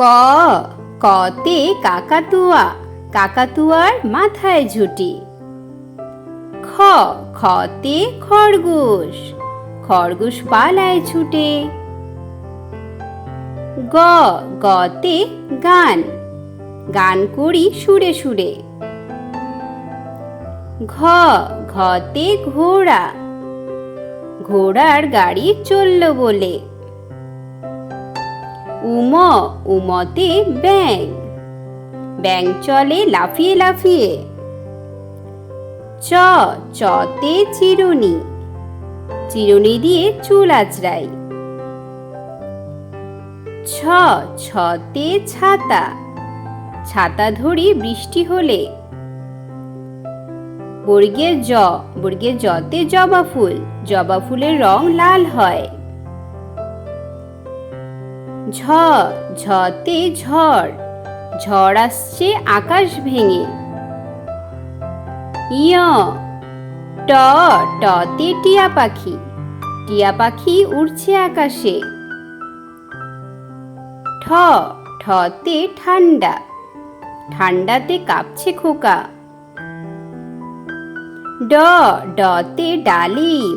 ক, কতে কাকাতুয়া, কাকাতুয়ার মাথায় ঝুটি। খ, খতে খরগোশ খরগোশ পালায় ছুটে। গ, গতে গান গান করি সুরে সুরে। ঘ, ঘতে ঘোড়া, ঘোড়ার গাড়ি চলল বলে। উম, উমতে, ব্যাং। ব্যাং চলে লাফিয়ে লাফিয়ে। চ, চতে চিরুনি। চিরুনি দিয়ে চুল আঁচড়াই। ছ, ছতে ছাতা। ছাতা ধরি বৃষ্টি হলে। বর্গের জ, বর্গের জতে জবা ফুল। জবা ফুলের রং লাল হয়। ঝ ঝতে ঝড় ঝড় আসছে আকাশ ভেঙে। ইয়, ট টতে টিয়া পাখি টিয়া পাখি উড়ছে আকাশে। ঠ ঠতে ঠান্ডা, ঠান্ডাতে কাঁপছে খোকা। ড ডতে ডালিম,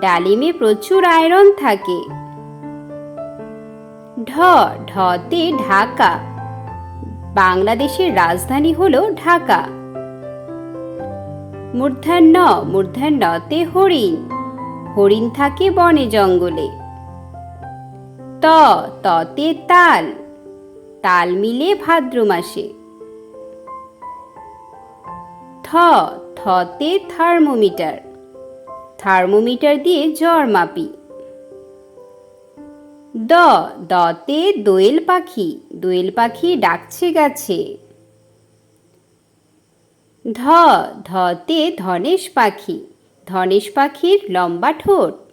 ডালিমে প্রচুর আয়রন থাকে। ঢ, ঢতে ঢাকা। বাংলাদেশের রাজধানী হলো ঢাকা। মূর্ধান্য মূর্ধান্যতে হরিণ। হরিণ থাকে বনে জঙ্গলে। ত, ততে তাল। তাল মিলে ভাদ্র মাসে। থ, থতে থার্মোমিটার। থার্মোমিটার দিয়ে জ্বর মাপি। দ, দতে দোয়েল পাখি দোয়েল পাখি ডাকছে গাছে। ধ, ধতে ধনেশ পাখি, ধনেশ পাখির লম্বা ঠোঁট।